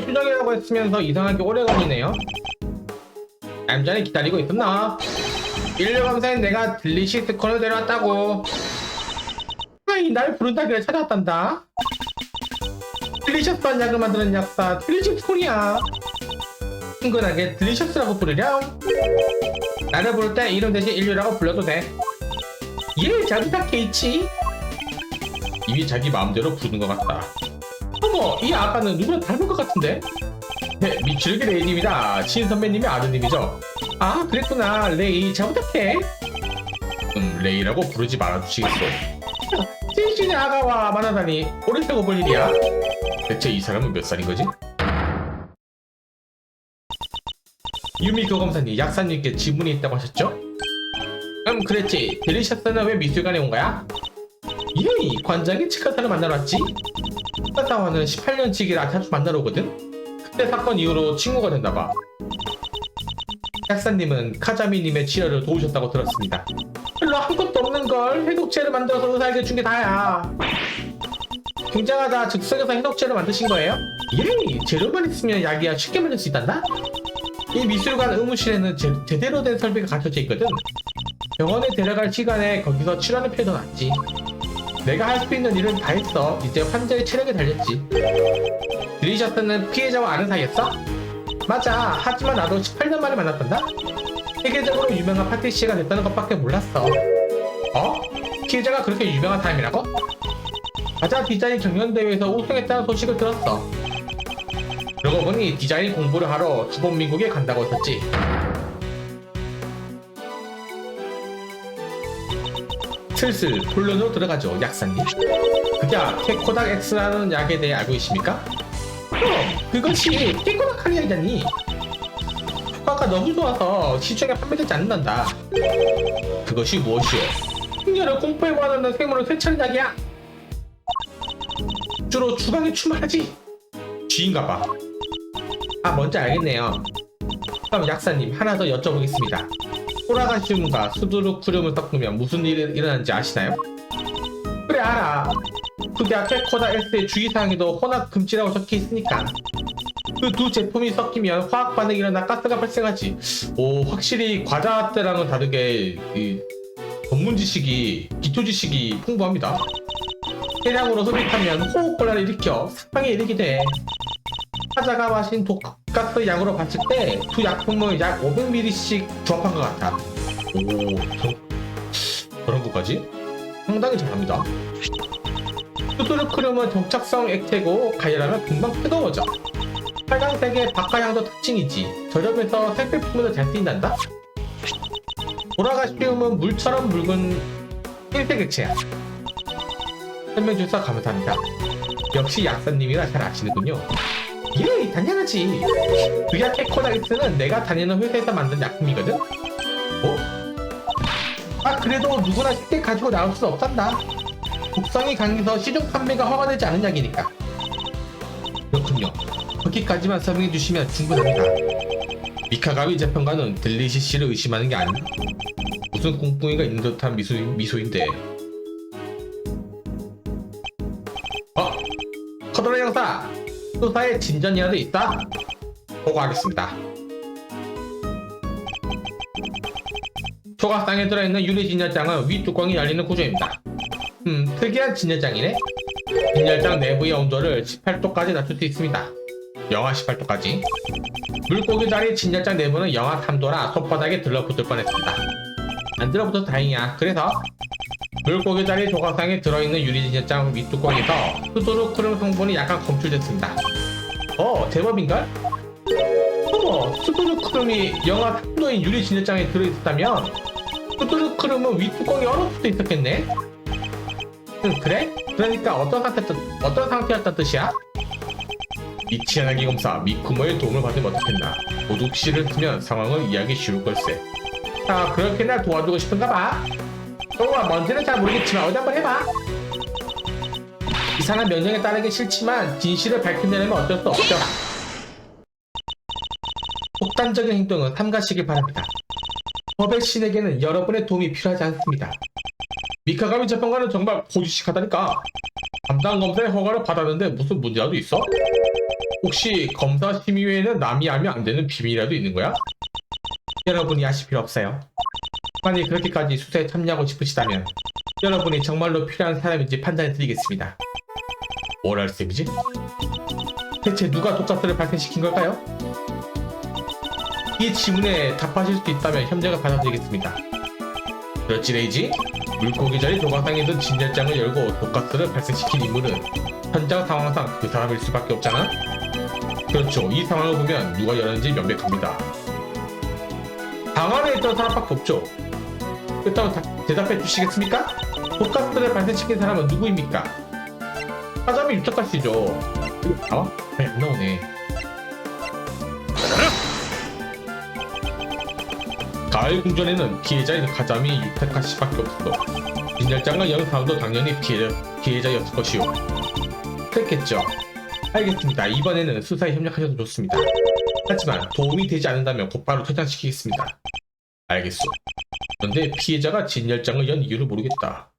수정이라고 했으면서 이상하게 오래 걸리네요. 얌전히 기다리고 있었나? 인류 검사엔 내가 딜리시 스콘을 데려왔다고. 아이, 날 부른다길래 찾아왔단다. 딜리셔스한 약을 만드는 약사 딜리시 스콘이야. 친근하게 딜리셔스라고 부르렴. 나를 부를 때 이름 대신 인류라고 불러도 돼. 예, 잘 부탁해, 있지. 이미 자기 마음대로 부르는 것 같다. 어머, 이 아가는 누구랑 닮은 것 같은데? 네, 미추르기 레이님이다. 신 선배님의 아드님이죠. 아, 그랬구나. 레이, 잘 부탁해. 음, 레이라고 부르지 말아주시겠어. 진신의 아가와 만나다니 오래 세고 볼 일이야. 대체 이 사람은 몇 살인 거지? 유미 교 검사님, 약사님께 지문이 있다고 하셨죠? 음, 그랬지. 델리셔스는 왜 미술관에 온 거야? 예, 관장이 치카타를 만나러 왔지. 치카타와는 18년 치기라 자주 만나러 오거든. 그때 사건 이후로 친구가 됐나봐. 약사님은 카자미님의 치료를 도우셨다고 들었습니다. 별로 한 것도 없는 걸 해독제를 만들어서 의사에게 준 게 다야. 굉장하다. 즉석에서 해독제를 만드신 거예요? 예, 재료만 있으면 약이야 쉽게 만들 수 있단다. 이 미술관 의무실에는 제, 제대로 된 설비가 갖춰져 있거든. 병원에 데려갈 시간에 거기서 치료하는 편이 더 낫지. 내가 할 수 있는 일은 다 했어. 이제 환자의 체력에 달렸지. 드리셔스는 피해자와 아는 사이였어? 맞아. 하지만 나도 18년 만에 만났단다. 세계적으로 유명한 파티시가 됐다는 것밖에 몰랐어. 어? 피해자가 그렇게 유명한 사람이라고? 가자 디자인 경연대회에서 우승했다는 소식을 들었어. 그러고 보니 디자인 공부를 하러 주범민국에 간다고 했었지. 슬슬 본론으로 들어가죠, 약사님. 그야 캐코닥 X라는 약에 대해 알고 계십니까? 그럼 그것이 캐코닥 항약이잖니. 효과가 너무 좋아서 시중에 판매되지 않는단다. 그것이 무엇이오? 승려를 공포에 원하는 생물을 세차는 약이야. 주로 주방에 출마하지. 쥐인가봐. 아, 뭔지 알겠네요. 그럼 약사님 하나 더 여쭤보겠습니다. 호라가시움과 수두루크륨을 섞으면 무슨 일이 일어나는지 아시나요? 그래 알아. 그게 앞에 코다 S의 주의사항에도 혼합 금지라고 적혀 있으니까. 그 두 제품이 섞이면 화학 반응이 일어나 가스가 발생하지. 오 확실히 과자 때랑은 다르게 이 전문 지식이 기초 지식이 풍부합니다. 대량으로 흡입하면 호흡곤란을 일으켜 사망에 이르게 돼. 화자가 마신 독가스 양으로 봤을 때 두 약품은 약 500ml씩 조합한 것 같아. 오, 저, 그런 것까지? 상당히 잘합니다. 수두르크륨은 정착성 액체고 가열하면 금방 뜨거워져. 빨강색의 박하향도 특징이지. 저렴해서 색필품으로 잘 쓰인단다. 보라가시움은 물처럼 묽은 흰색 액체야. 설명 주셔서 감사합니다. 역시 약사님이라 잘 아시는군요. 예, 당연하지. 그 약의 코다이스는 내가 다니는 회사에서 만든 약품이거든. 어? 아, 그래도 누구나 쉽게 가지고 나올 수 없단다. 독성이 강해서 시중 판매가 허가되지 않은 약이니까. 그렇군요. 거기까지만 설명해 주시면 충분합니다. 미카가미 재판관은 델리시 씨를 의심하는 게 아니. 무슨 꿍꿍이가 있는 듯한 미소, 미소인데. 수사에 진전이라도 있다? 보고하겠습니다. 조각상에 들어있는 유리 진열장은 위 뚜껑이 열리는 구조입니다. 음, 특이한 진열장이네? 진열장 내부의 온도를 18도까지 낮출 수 있습니다. 영하 18도까지. 물고기 자리 진열장 내부는 영하 3도라 손바닥에 들러붙을 뻔했습니다. 안 들어붙어서 다행이야. 그래서 물고기 자리 조각상에 들어있는 유리 진열장 윗뚜껑에서 수두루 크름 성분이 약간 검출됐습니다. 어, 제법인걸? 어머, 수두루 크름이 영하 3도인 유리 진열장에 들어있었다면 수두루 크름은 윗뚜껑이 얼었을 수도 있었겠네? 응, 그래? 그러니까 어떤 상태, 어떤 상태였단 뜻이야? 이치아나기 검사 미쿠모의 도움을 받으면 어떻겠나 도둑씨를 쓰면 상황을 이해하기 쉬울 걸세 아 그렇게 날 도와주고 싶은가 봐 좋아 뭔지는 잘 모르겠지만 어디 한번 해봐 이상한 명령에 따르기 싫지만 진실을 밝혀내려면 어쩔 수 없죠 폭단적인 행동은 삼가시길 바랍니다 법의 신에게는 여러분의 도움이 필요하지 않습니다 미카가미 재판관은 정말 고지식하다니까. 담당 검사의 허가를 받았는데 무슨 문제라도 있어? 혹시 검사 심의회에는 남이 알면 안 되는 비밀이라도 있는 거야? 여러분이 아실 필요 없어요. 만약 그렇게까지 수사에 참여하고 싶으시다면 여러분이 정말로 필요한 사람인지 판단해 드리겠습니다. 뭘할 셈이지? 대체 누가 독가스를 발생시킨 걸까요? 이 질문에 답하실 수 있다면 현재가 받아드리겠습니다. 그렇지 레이지? 물고기 자리 조각상에 든 진열장을 열고 독가스를 발생시킨 인물은 현장 상황상 그 사람일 수밖에 없잖아? 그렇죠. 이 상황을 보면 누가 열었는지 명백합니다. 방 안에 있던 사람밖에 없죠. 그렇다면 다- 대답해 주시겠습니까? 독가스를 발생시킨 사람은 누구입니까? 씨죠. 이거 나와? 아니, 안 나오네. 가을 궁전에는 피해자인 가자미 유타카 씨밖에 없어. 진열장을 연 사람도 당연히 피해, 피해자였을 것이오. 그랬겠죠. 알겠습니다. 이번에는 수사에 협력하셔도 좋습니다. 하지만 도움이 되지 않는다면 곧바로 퇴장시키겠습니다. 알겠소. 그런데 피해자가 진열장을 연 이유를 모르겠다.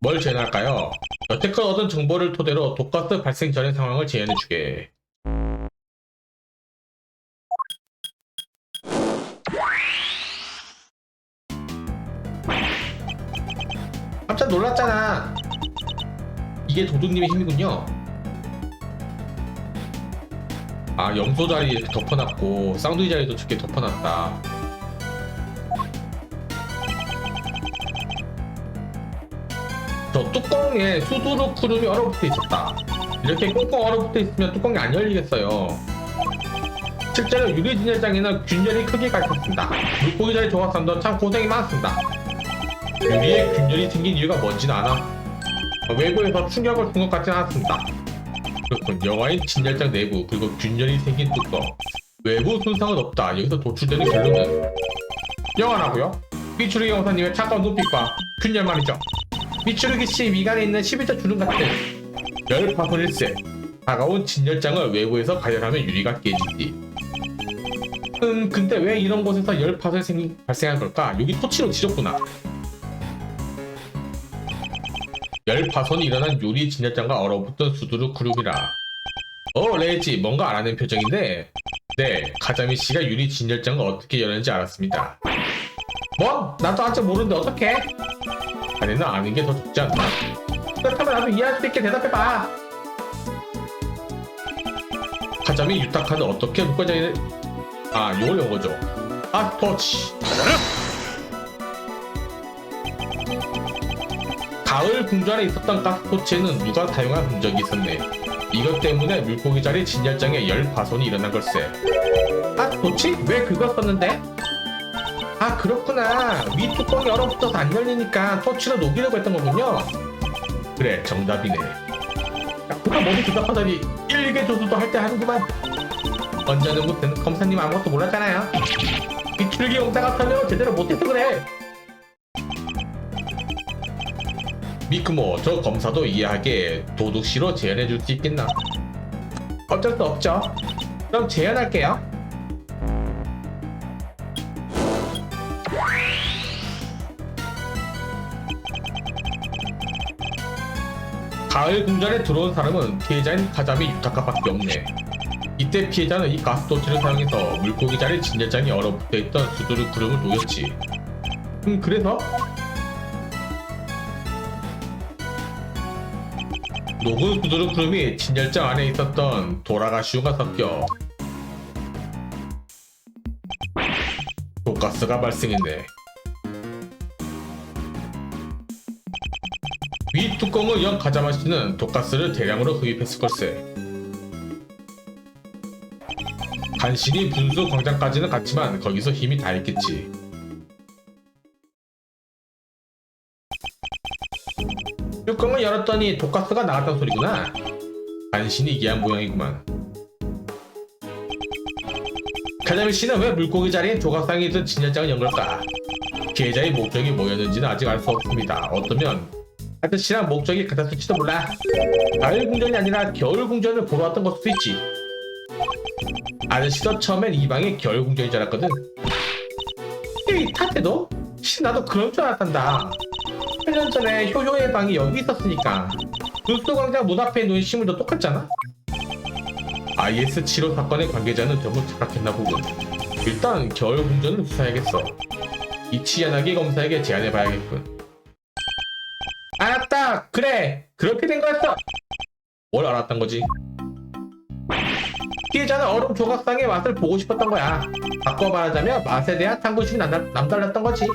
뭘 재현할까요? 여태껏 얻은 정보를 토대로 독가스 발생 전의 상황을 재현해주게. 깜짝 놀랐잖아. 이게 도둑님의 힘이군요. 아, 염소 자리 이렇게 덮어놨고, 쌍둥이 자리도 저렇게 덮어놨다. 저 뚜껑에 수두룩 구름이 얼어붙어 있었다. 이렇게 꽁꽁 얼어붙어 있으면 뚜껑이 안 열리겠어요. 실제로 유리 진열장에는 균열이 크게 가있었습니다. 물고기 자리 조각상도 참 고생이 많았습니다. 유리에 균열이 생긴 이유가 뭔지는 아나 외부에서 충격을 준 것 같진 않았습니다. 그렇군 영화인 진열장 내부 그리고 균열이 생긴 뚜껑 외부 손상은 없다. 여기서 도출되는 결론은 영화라고요? 미추르기 영사님의 차가운 눈빛과 균열 말이죠. 미추르기 씨 미간에 있는 11자 주름 같은 열 파손일세 다가온 진열장을 외부에서 가열하면 유리가 깨지지. 음 근데 왜 이런 곳에서 열 파손이 발생한 걸까? 여기 토치로 지졌구나. 열 파손이 일어난 유리 진열장과 얼어붙은 수두룩 그룹이라. 어, 레이지, 뭔가 알아낸 표정인데. 네, 가자미 씨가 유리 진열장을 어떻게 열었는지 알았습니다. 뭐? 나도 아직 모르는데 어떡해? 자네는 아는 게 더 좋지 않나? 그렇다면 나도 이해할 수 있게 대답해봐. 가자미 유타카는 어떻게 묶어져 있는... 아, 요걸 연 거죠. 아, 터치. 가을 궁전에 있었던 가스포츠에는 누가 사용한 흔적이 있었네. 이것 때문에 물고기 자리 진열장에 열 파손이 일어난 걸세. 가스포츠? 왜 그거 썼는데? 아 그렇구나. 위 뚜껑이 얼어붙어서 안 열리니까 토치로 녹이려고 했던 거군요. 그래 정답이네. 야, 누가 모두 대답하다니 일개 조수도 할 때 하는구만. 언제는 못해는 검사님 아무것도 몰랐잖아요. 비출기 용사 같으면 제대로 못해서 그래. 미크모 저 검사도 이해하게 도둑시로 제안해 줄 수 있겠나? 어쩔 수 없죠. 그럼 제안할게요. 가을 궁전에 들어온 사람은 피해자인 카자미 유타카밖에 없네. 이때 피해자는 이 가스도치를 사용해서 물고기 자리 진열장이 얼어붙어 있던 수두르 구름을 녹였지. 음 그래서 녹은 수두르 구름이 진열장 안에 있었던 도라가시우가 섞여 독가스가 발생했네. 위 뚜껑을 연 가자마 씨는 독가스를 대량으로 흡입했을 걸세. 간신히 분수 광장까지는 갔지만 거기서 힘이 다했겠지. 뚜껑을 열었더니 독가스가 나갔다는 소리구나. 간신히 이해한 모양이구만. 가자미 씨는 왜 물고기 자리에 조각상이 든 진열장을 연 걸까? 피해자의 목적이 뭐였는지는 아직 알 수 없습니다. 어쩌면 아저씨랑 목적이 같았을지도 몰라. 가을 궁전이 아니라 겨울 궁전을 보러 왔던 걸 수도 있지. 아저씨도 처음엔 이 방이 겨울 궁전인 줄 알았거든. 이게 탓해도? 씨 나도 그럴 줄 알았단다 8년 전에 효효의 방이 여기 있었으니까 눈수광장 문 앞에 놓인 식물도 똑같잖아? IS-75 사건의 관계자는 전부 착각했나 보군. 일단 겨울 공전을 수사해야겠어. 이치야나기 검사에게 제안해봐야겠군. 알았다! 그래! 그렇게 된 거였어! 뭘 알았던 거지? 피해자는 얼음 조각상의 맛을 보고 싶었던 거야. 바꿔 말하자면 맛에 대한 탐구심이 남달, 남달랐던 거지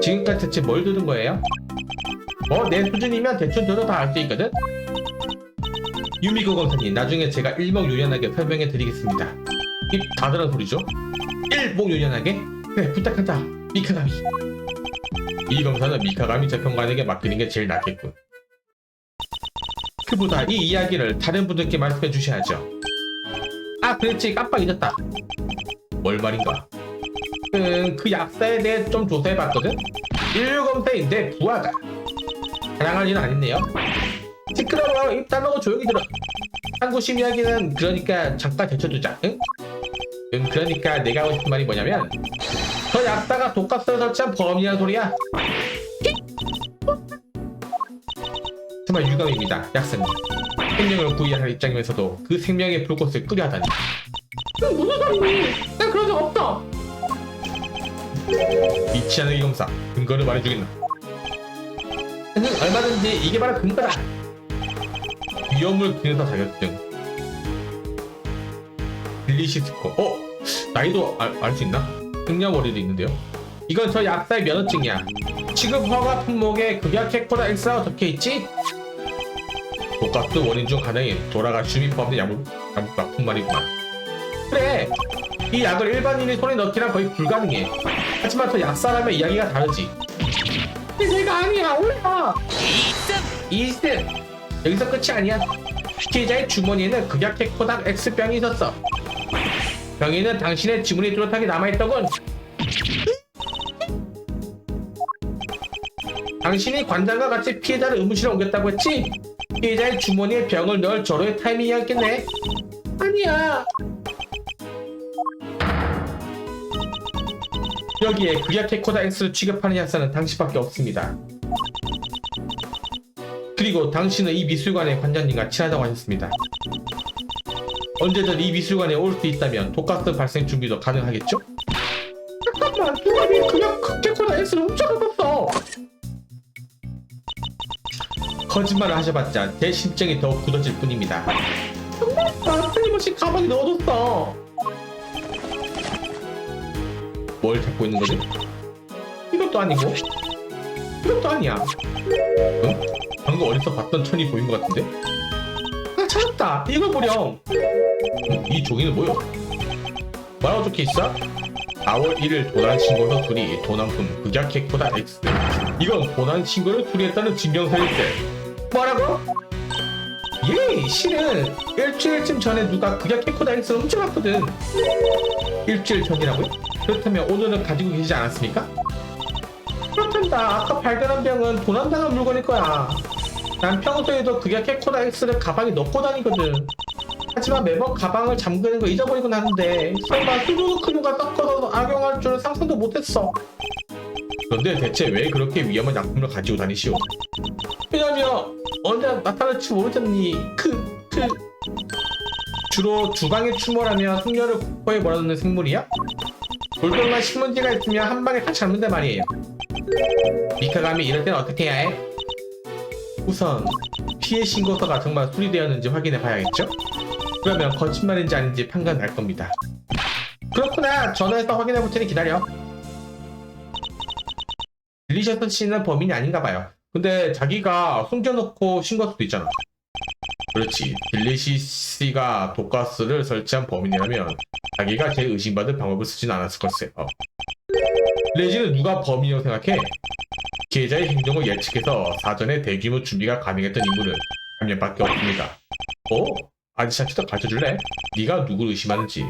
지금까지 대체 뭘 들은 거예요? 어, 내 수준이면 대충 들어 다 알 수 있거든? 유미고 검사님, 나중에 제가 일목요연하게 설명해 드리겠습니다. 입 닫으란 소리죠? 일목요연하게? 그래, 부탁한다. 미카가미. 이 검사는 미카가미 재판관에게 맡기는 게 제일 낫겠군. 그보다 이 이야기를 다른 분들께 말씀해 주셔야죠. 아, 그랬지. 깜빡 잊었다. 뭘 말인가? 음, 그 약사에 대해 좀 조사해봤거든? 인류검사인데 부하다. 자랑할 일은 아닌데요. 시끄러워. 입 다물고 조용히 들어. 한구심 이야기는 그러니까 잠깐 제쳐두자. 응? 응, 그러니까 내가 하고 싶은 말이 뭐냐면 저 약사가 독가스를 설치한 범인이라는 소리야. 정말 유감입니다, 약사님. 생명을 구해야 할 입장이면서도 그 생명의 불꽃을 끄려 하다니. 무슨 소리니? 난 그런 적 없어. 믿지 않은 이 검사 근거를 말해주겠나? 응, 얼마든지 이게 바로 근거다. 위험물 기능사 자격증. 빌리시 스코. 어? 나이도 알 수 있나? 생년월일도 있는데요. 이건 저 약사의 면허증이야. 취급 허가 품목에 극약 캐코다 X라고 적혀있지? 독가스 원인 중 하나인 돌아가 주민법의 말이구나. 그래! 이 약을 일반인이 손에 넣기란 거의 불가능해. 하지만 저 약사라면 이야기가 다르지. 근데 내가 아니야, 올라! 이슨! 여기서 끝이 아니야. 피해자의 주머니에는 극약해 코닥 X병이 있었어. 병에는 당신의 지문이 뚜렷하게 남아있더군. 당신이 관장과 같이 피해자를 의무실에 옮겼다고 했지? 피해자의 주머니에 병을 넣을 절호의 타이밍이었겠네. 아니야. 여기에 코닥 X를 취급하는 약사는 당신밖에 없습니다. 그리고 당신은 이 미술관의 관장님과 친하다고 하셨습니다. 언제든 이 미술관에 올 수 있다면 독가스 발생 준비도 가능하겠죠? 잠깐만, 도감이 그냥 극대코다 X를 훔쳐갔었어. 거짓말을 하셔봤자 제 심정이 더욱 굳어질 뿐입니다. 정말 나 틀림없이 가방에 넣어뒀어. 뭘 찾고 있는 거지? 이것도 아니고 이것도 아니야. 응? 방금 어디서 봤던 천이 보인 것 같은데? 아 찾았다 이거 보렴 음, 이 종이는 뭐야? 뭐라고 적혀 있어? 4월 1일 도난 신고서 둘이 도난품 극약해 코다 X 이건 도난 신고를 수리했다는 증명서일세 뭐라고? 예 실은 일주일쯤 전에 누가 극약해 코다 X를 훔쳐갔거든 일주일 전이라고요? 그렇다면 오늘은 가지고 계시지 않았습니까? 그렇단다. 아까 발견한 병은 도난당한 물건일 거야. 난 평소에도 그게 캐코다 X를 가방에 넣고 다니거든. 하지만 매번 가방을 잠그는 거 잊어버리곤 하는데 설마 수두크누가 섞어서 악용할 줄은 상상도 못했어. 그런데 대체 왜 그렇게 위험한 약품을 가지고 다니시오? 왜냐면 언제 나타날지 모르잖니. 그, 그... 주로 주방에 출몰하며 숙녀를 코에 몰아넣는 생물이야? 돌돌만 신문지가 있으면 한 방에 다 잡는데 말이에요. 미카감이 이럴 땐 어떻게 해야 해? 우선 피해 신고서가 정말 수리되었는지 확인해 봐야겠죠? 그러면 거짓말인지 아닌지 판단 날 겁니다. 그렇구나. 전화해서 확인해 볼 테니 기다려. 딜리셔스 씨는 범인이 아닌가 봐요. 근데 자기가 숨겨놓고 신고할 수도 있잖아. 그렇지. 딜리시 씨가 독가스를 설치한 범인이라면 자기가 제일 의심받을 방법을 쓰진 않았을 걸세. 어. 레지는 누가 범인이라고 생각해? 피해자의 행동을 예측해서 사전에 대규모 준비가 가능했던 인물은 한 명밖에 없습니다. 어? 아저씨한테 가르쳐줄래? 네가 누구를 의심하는지.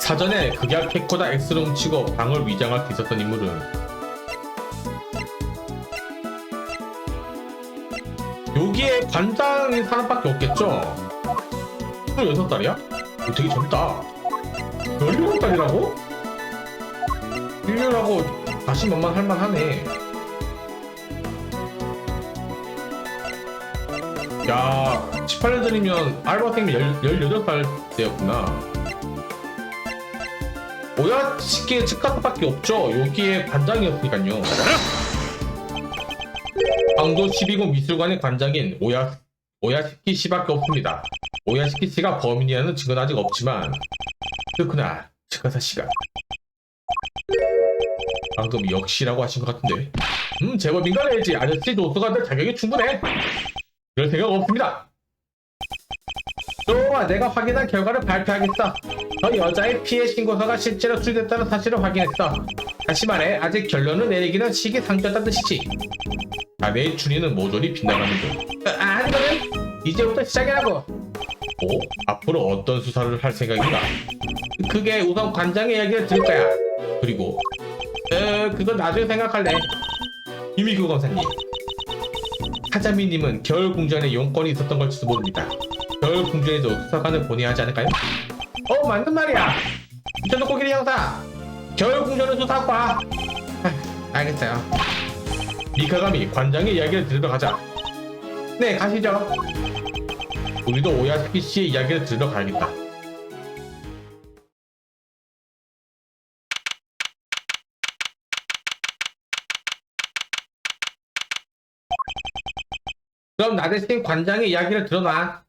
사전에 극약 캐코다 X를 훔치고 방을 위장할 수 있었던 인물은 여기에 관장인 사람밖에 없겠죠? 26살이야? 오, 되게 젊다 17살이라고? 1년하고 다시 만만 할만하네 야 18년 전이면 알바생이면 18살 때였구나 오야시키의 측가밖에 없죠 여기에 관장이었으니까요 강도 12군 미술관의 관장인 오야 오야시키 씨밖에 없습니다. 오야시키 씨가 범인이라는 증거는 아직 없지만 그렇구나 측가사 씨가 방금 역시라고 하신 것 같은데. 음 제법 민감해야지. 아저씨 노수가 될 자격이 충분해. 그럴 생각 없습니다. 좋아 내가 확인한 결과를 발표하겠어 저 여자의 피해 신고서가 실제로 수리됐다는 사실을 확인했어 다시 말해 아직 결론을 내리기는 시기상조였다는 뜻이지. 아내의 준이는 모조리 빗나가는 중 아, 아니 너는 이제부터 시작이라고. 오? 앞으로 어떤 수사를 할 생각인가? 그게 우선 관장의 이야기를 들을 거야. 그리고 에 그건 나중에 생각할래. 유미규 검사님. 하자미님은 겨울 궁전에 용건이 있었던 걸지도 모릅니다. 겨울 궁전에도 수사관을 보내야 하지 않을까요? 어 맞는 말이야. 저도 코끼리 형사. 겨울 와 아, 알겠어요. 미카가미 관장의 이야기를 들으러 가자. 네 가시죠. 우리도 오야스키 씨의 이야기를 들으러 가야겠다. 그럼 나 대신 관장의 이야기를 들어놔.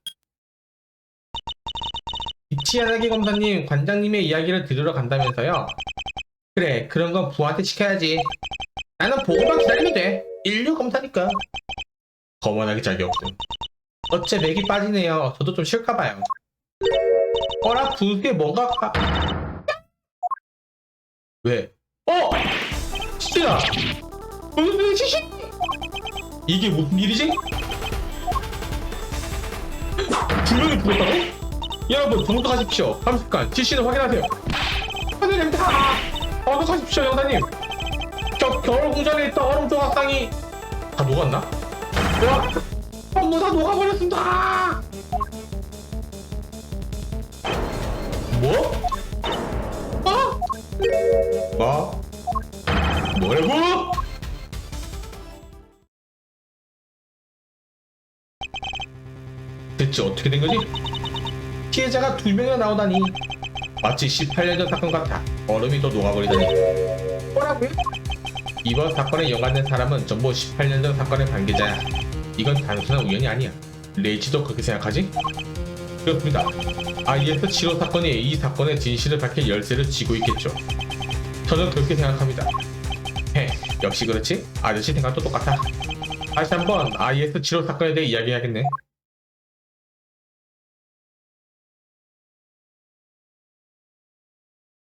이치야나기 검사님, 관장님의 이야기를 들으러 간다면서요? 그래, 그런 건 부한테 시켜야지. 나는 보고만 기다리면 돼. 인류 검사니까. 거만하기 짝이 없군. 어째 맥이 빠지네요. 저도 좀 쉴까봐요. 어라, 분수에 뭔가 가... 왜? 어! 시야! 무슨 시시? 이게 무슨 일이지? 두 명이 죽었다고? 여러분 동독하십시오 30간 CC는 확인하세요 확인됩니다 어독하십시오 영사님 겨, 겨울 궁전에 있던 얼음 조각상이 다 녹았나? 와 전부 다 녹아버렸습니다 뭐? 어? 뭐? 뭐라고? 대체 어떻게 된 거지? 피해자가 두 명이나 나오다니. 마치 18년 전 사건 같아. 얼음이 또 녹아버리다니. 뭐라고요? 이번 사건에 연관된 사람은 전부 18년 전 사건의 관계자야. 이건 단순한 우연이 아니야. 레이치도 그렇게 생각하지? 그렇습니다. IS 7호 사건이 이 사건의 진실을 밝힐 열쇠를 쥐고 있겠죠. 저는 그렇게 생각합니다. 헤 역시 그렇지? 아저씨 생각도 똑같아. 다시 한번 IS 7호 사건에 대해 이야기해야겠네